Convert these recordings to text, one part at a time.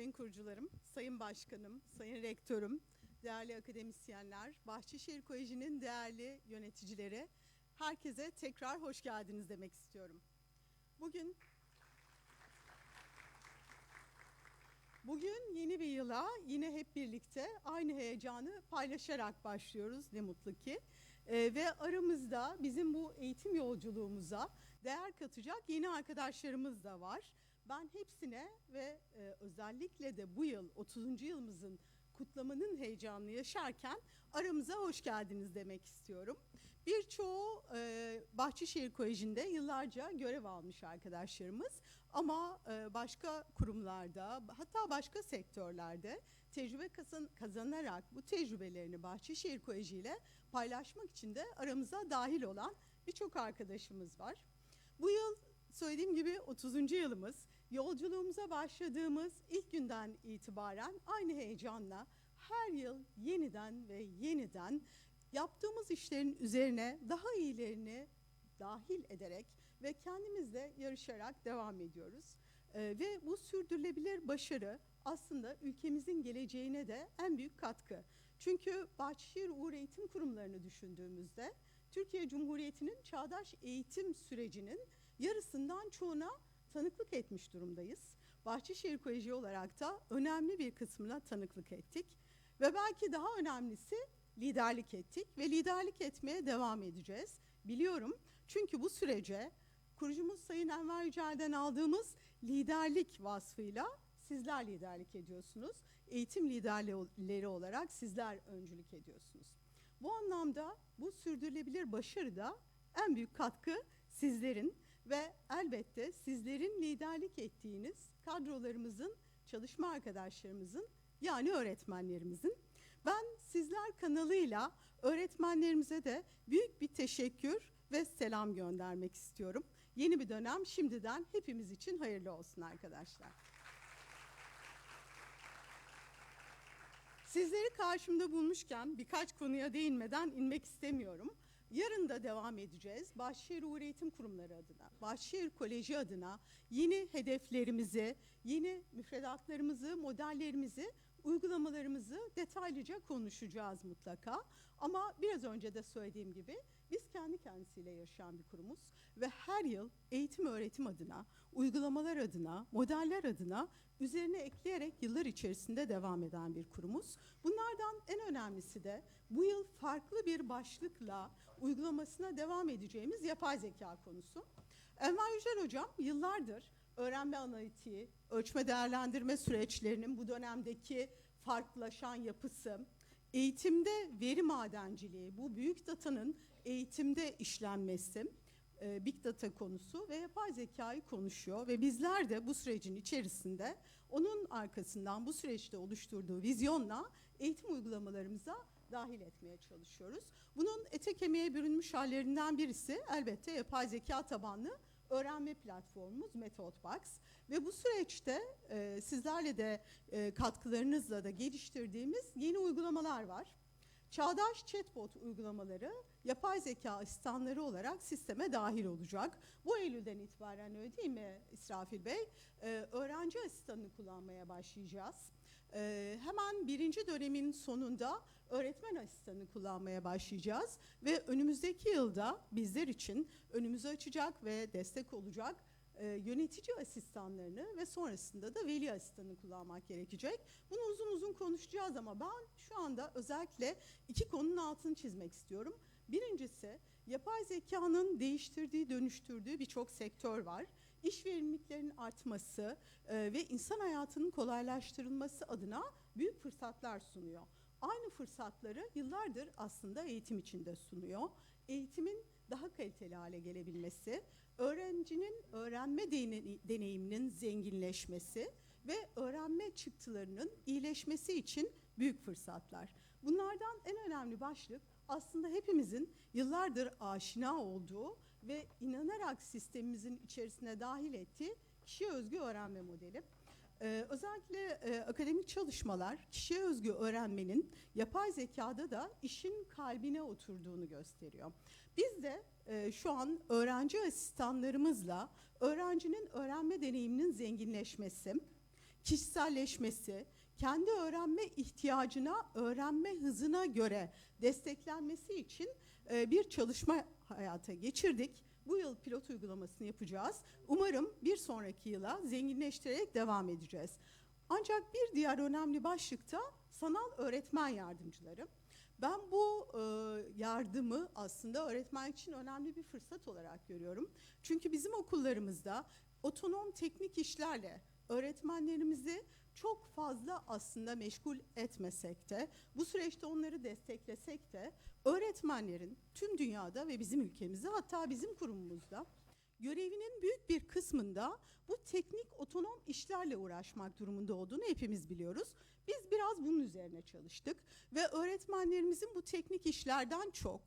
sayın kurucularım, sayın başkanım, sayın rektörüm, değerli akademisyenler, Bahçeşehir Koleji'nin değerli yöneticileri, herkese tekrar hoş geldiniz demek istiyorum. Bugün Bugün yeni bir yıla yine hep birlikte aynı heyecanı paylaşarak başlıyoruz ne mutlu ki. Ee, ve aramızda bizim bu eğitim yolculuğumuza değer katacak yeni arkadaşlarımız da var. Ben hepsine ve e, özellikle de bu yıl 30. yılımızın kutlamanın heyecanını yaşarken aramıza hoş geldiniz demek istiyorum. Birçoğu e, Bahçeşehir Koleji'nde yıllarca görev almış arkadaşlarımız ama e, başka kurumlarda hatta başka sektörlerde tecrübe kazan, kazanarak bu tecrübelerini Bahçeşehir Koleji ile paylaşmak için de aramıza dahil olan birçok arkadaşımız var. Bu yıl söylediğim gibi 30. yılımız. Yolculuğumuza başladığımız ilk günden itibaren aynı heyecanla her yıl yeniden ve yeniden yaptığımız işlerin üzerine daha iyilerini dahil ederek ve kendimizle yarışarak devam ediyoruz. Ee, ve bu sürdürülebilir başarı aslında ülkemizin geleceğine de en büyük katkı. Çünkü Bahçeşehir Uğur Eğitim Kurumlarını düşündüğümüzde Türkiye Cumhuriyeti'nin çağdaş eğitim sürecinin yarısından çoğuna tanıklık etmiş durumdayız. Bahçeşehir Koleji olarak da önemli bir kısmına tanıklık ettik. Ve belki daha önemlisi liderlik ettik ve liderlik etmeye devam edeceğiz. Biliyorum çünkü bu sürece kurucumuz Sayın Enver Yücel'den aldığımız liderlik vasfıyla sizler liderlik ediyorsunuz. Eğitim liderleri olarak sizler öncülük ediyorsunuz. Bu anlamda bu sürdürülebilir başarıda en büyük katkı sizlerin ve elbette sizlerin liderlik ettiğiniz kadrolarımızın, çalışma arkadaşlarımızın yani öğretmenlerimizin. Ben sizler kanalıyla öğretmenlerimize de büyük bir teşekkür ve selam göndermek istiyorum. Yeni bir dönem şimdiden hepimiz için hayırlı olsun arkadaşlar. Sizleri karşımda bulmuşken birkaç konuya değinmeden inmek istemiyorum. Yarın da devam edeceğiz. Bahçeşehir Uğur Eğitim Kurumları adına, Bahçeşehir Koleji adına yeni hedeflerimizi, yeni müfredatlarımızı, modellerimizi, uygulamalarımızı detaylıca konuşacağız mutlaka. Ama biraz önce de söylediğim gibi biz kendi kendisiyle yaşayan bir kurumuz ve her yıl eğitim öğretim adına, uygulamalar adına, modeller adına üzerine ekleyerek yıllar içerisinde devam eden bir kurumuz. Bunlardan en önemlisi de bu yıl farklı bir başlıkla uygulamasına devam edeceğimiz yapay zeka konusu. Enver Yücel Hocam yıllardır öğrenme analitiği, ölçme değerlendirme süreçlerinin bu dönemdeki farklılaşan yapısı, eğitimde veri madenciliği, bu büyük datanın eğitimde işlenmesi, e, Big Data konusu ve yapay zekayı konuşuyor ve bizler de bu sürecin içerisinde onun arkasından bu süreçte oluşturduğu vizyonla eğitim uygulamalarımıza dahil etmeye çalışıyoruz. Bunun ete kemiğe bürünmüş hallerinden birisi elbette yapay zeka tabanlı öğrenme platformumuz MethodBox ve bu süreçte e, sizlerle de e, katkılarınızla da geliştirdiğimiz yeni uygulamalar var. Çağdaş chatbot uygulamaları yapay zeka asistanları olarak sisteme dahil olacak. Bu Eylül'den itibaren öyle değil mi İsrafil Bey? Ee, öğrenci asistanını kullanmaya başlayacağız. Ee, hemen birinci dönemin sonunda öğretmen asistanını kullanmaya başlayacağız. Ve önümüzdeki yılda bizler için önümüzü açacak ve destek olacak e, yönetici asistanlarını ve sonrasında da veli asistanını kullanmak gerekecek. Bunu uzun uzun konuşacağız ama ben şu anda özellikle iki konunun altını çizmek istiyorum. Birincisi yapay zekanın değiştirdiği, dönüştürdüğü birçok sektör var. İş verimliliklerinin artması e, ve insan hayatının kolaylaştırılması adına büyük fırsatlar sunuyor. Aynı fırsatları yıllardır aslında eğitim içinde sunuyor. Eğitimin daha kaliteli hale gelebilmesi, öğrencinin öğrenme deneyiminin zenginleşmesi ve öğrenme çıktılarının iyileşmesi için büyük fırsatlar. Bunlardan en önemli başlık aslında hepimizin yıllardır aşina olduğu ve inanarak sistemimizin içerisine dahil ettiği kişiye özgü öğrenme modeli. Ee, özellikle e, akademik çalışmalar kişiye özgü öğrenmenin yapay zekada da işin kalbine oturduğunu gösteriyor. Biz de e, şu an öğrenci asistanlarımızla öğrencinin öğrenme deneyiminin zenginleşmesi, kişiselleşmesi, kendi öğrenme ihtiyacına, öğrenme hızına göre desteklenmesi için e, bir çalışma hayata geçirdik. Bu yıl pilot uygulamasını yapacağız. Umarım bir sonraki yıla zenginleştirerek devam edeceğiz. Ancak bir diğer önemli başlıkta sanal öğretmen yardımcıları. Ben bu e, yardımı aslında öğretmen için önemli bir fırsat olarak görüyorum. Çünkü bizim okullarımızda otonom teknik işlerle öğretmenlerimizi çok fazla aslında meşgul etmesek de, bu süreçte onları desteklesek de öğretmenlerin tüm dünyada ve bizim ülkemizde hatta bizim kurumumuzda görevinin büyük bir kısmında bu teknik otonom işlerle uğraşmak durumunda olduğunu hepimiz biliyoruz. Biz biraz bunun üzerine çalıştık ve öğretmenlerimizin bu teknik işlerden çok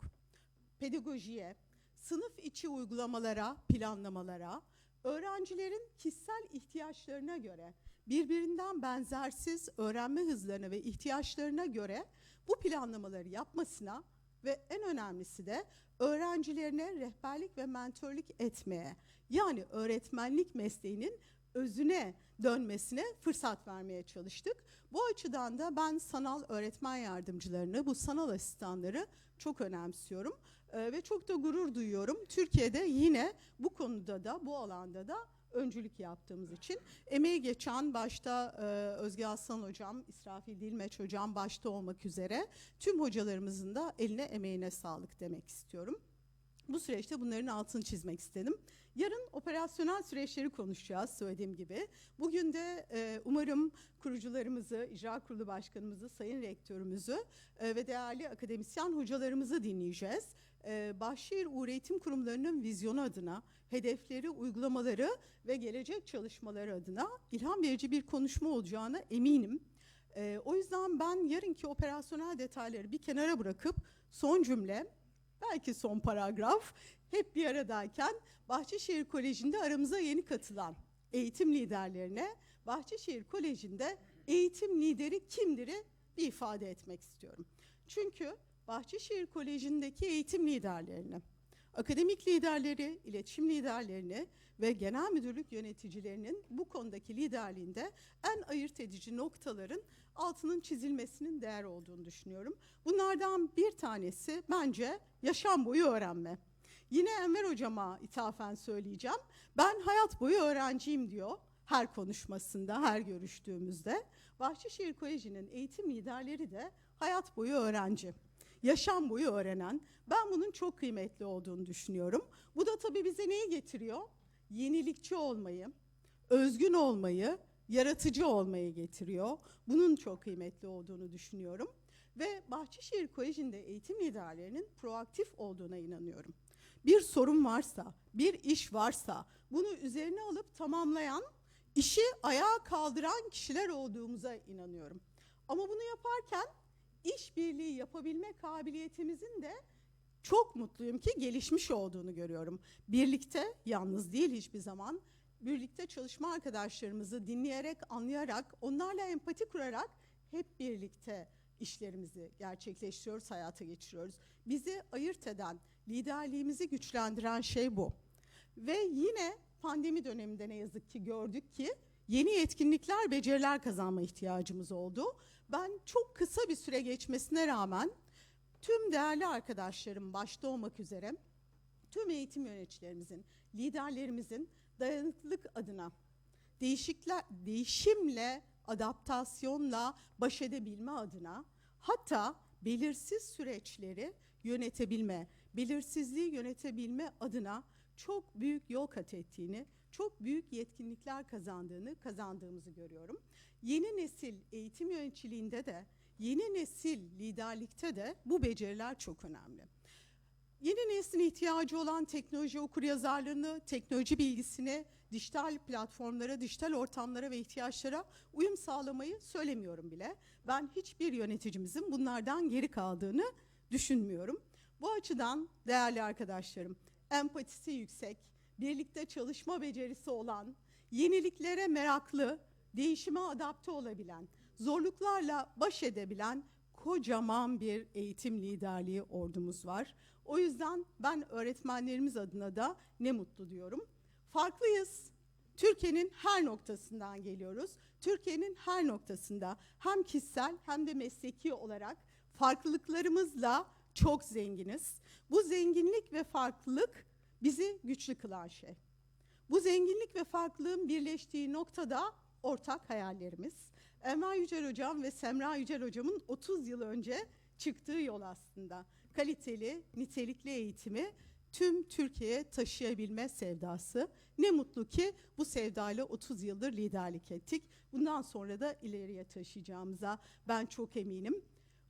pedagojiye, sınıf içi uygulamalara, planlamalara, öğrencilerin kişisel ihtiyaçlarına göre birbirinden benzersiz öğrenme hızlarına ve ihtiyaçlarına göre bu planlamaları yapmasına ve en önemlisi de öğrencilerine rehberlik ve mentörlük etmeye yani öğretmenlik mesleğinin özüne dönmesine fırsat vermeye çalıştık. Bu açıdan da ben sanal öğretmen yardımcılarını, bu sanal asistanları çok önemsiyorum Ee, ve çok da gurur duyuyorum. Türkiye'de yine bu konuda da bu alanda da öncülük yaptığımız için. Emeği geçen başta e, Özge Aslan hocam, İsrafil Dilmeç hocam başta olmak üzere tüm hocalarımızın da eline emeğine sağlık demek istiyorum. Bu süreçte bunların altını çizmek istedim. Yarın operasyonel süreçleri konuşacağız söylediğim gibi. Bugün de e, umarım kurucularımızı, icra kurulu başkanımızı, sayın rektörümüzü e, ve değerli akademisyen hocalarımızı dinleyeceğiz. E, Bahşehir Uğur Eğitim Kurumlarının vizyonu adına, hedefleri, uygulamaları ve gelecek çalışmaları adına ilham verici bir konuşma olacağına eminim. E, o yüzden ben yarınki operasyonel detayları bir kenara bırakıp son cümle belki son paragraf hep bir aradayken Bahçeşehir Koleji'nde aramıza yeni katılan eğitim liderlerine Bahçeşehir Koleji'nde eğitim lideri kimdir'i bir ifade etmek istiyorum. Çünkü Bahçeşehir Koleji'ndeki eğitim liderlerini, akademik liderleri, iletişim liderlerini ve genel müdürlük yöneticilerinin bu konudaki liderliğinde en ayırt edici noktaların altının çizilmesinin değer olduğunu düşünüyorum. Bunlardan bir tanesi bence yaşam boyu öğrenme. Yine Enver hocama ithafen söyleyeceğim. Ben hayat boyu öğrenciyim diyor her konuşmasında, her görüştüğümüzde. Bahçeşehir Koleji'nin eğitim liderleri de hayat boyu öğrenci. Yaşam boyu öğrenen. Ben bunun çok kıymetli olduğunu düşünüyorum. Bu da tabii bize neyi getiriyor? Yenilikçi olmayı, özgün olmayı, yaratıcı olmayı getiriyor. Bunun çok kıymetli olduğunu düşünüyorum. Ve Bahçeşehir Koleji'nde eğitim liderlerinin proaktif olduğuna inanıyorum. Bir sorun varsa, bir iş varsa bunu üzerine alıp tamamlayan, işi ayağa kaldıran kişiler olduğumuza inanıyorum. Ama bunu yaparken işbirliği yapabilme kabiliyetimizin de çok mutluyum ki gelişmiş olduğunu görüyorum. Birlikte, yalnız değil hiçbir zaman, birlikte çalışma arkadaşlarımızı dinleyerek, anlayarak, onlarla empati kurarak hep birlikte işlerimizi gerçekleştiriyoruz, hayata geçiriyoruz. Bizi ayırt eden, liderliğimizi güçlendiren şey bu. Ve yine pandemi döneminde ne yazık ki gördük ki yeni yetkinlikler, beceriler kazanma ihtiyacımız oldu. Ben çok kısa bir süre geçmesine rağmen tüm değerli arkadaşlarım başta olmak üzere tüm eğitim yöneticilerimizin, liderlerimizin dayanıklılık adına değişikler, değişimle, adaptasyonla baş edebilme adına hatta belirsiz süreçleri yönetebilme, belirsizliği yönetebilme adına çok büyük yol kat ettiğini, çok büyük yetkinlikler kazandığını, kazandığımızı görüyorum. Yeni nesil eğitim yöneticiliğinde de, yeni nesil liderlikte de bu beceriler çok önemli. Yeni neslin ihtiyacı olan teknoloji okuryazarlığını, teknoloji bilgisini, dijital platformlara, dijital ortamlara ve ihtiyaçlara uyum sağlamayı söylemiyorum bile. Ben hiçbir yöneticimizin bunlardan geri kaldığını düşünmüyorum. Bu açıdan değerli arkadaşlarım, empatisi yüksek, birlikte çalışma becerisi olan, yeniliklere meraklı, değişime adapte olabilen, zorluklarla baş edebilen kocaman bir eğitim liderliği ordumuz var. O yüzden ben öğretmenlerimiz adına da ne mutlu diyorum. Farklıyız, Türkiye'nin her noktasından geliyoruz. Türkiye'nin her noktasında hem kişisel hem de mesleki olarak farklılıklarımızla çok zenginiz. Bu zenginlik ve farklılık bizi güçlü kılan şey. Bu zenginlik ve farklılığın birleştiği noktada ortak hayallerimiz. Emrah Yücel Hocam ve Semra Yücel Hocam'ın 30 yıl önce çıktığı yol aslında. Kaliteli, nitelikli eğitimi tüm Türkiye'ye taşıyabilme sevdası. Ne mutlu ki bu sevdayla 30 yıldır liderlik ettik. Bundan sonra da ileriye taşıyacağımıza ben çok eminim.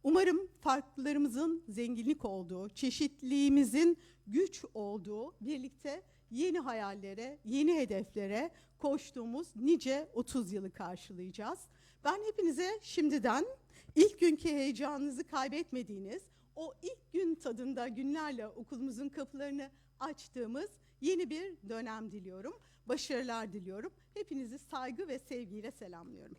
Umarım farklılarımızın zenginlik olduğu, çeşitliliğimizin güç olduğu, birlikte yeni hayallere, yeni hedeflere koştuğumuz nice 30 yılı karşılayacağız. Ben hepinize şimdiden ilk günkü heyecanınızı kaybetmediğiniz, o ilk gün tadında günlerle okulumuzun kapılarını açtığımız yeni bir dönem diliyorum. Başarılar diliyorum. Hepinizi saygı ve sevgiyle selamlıyorum.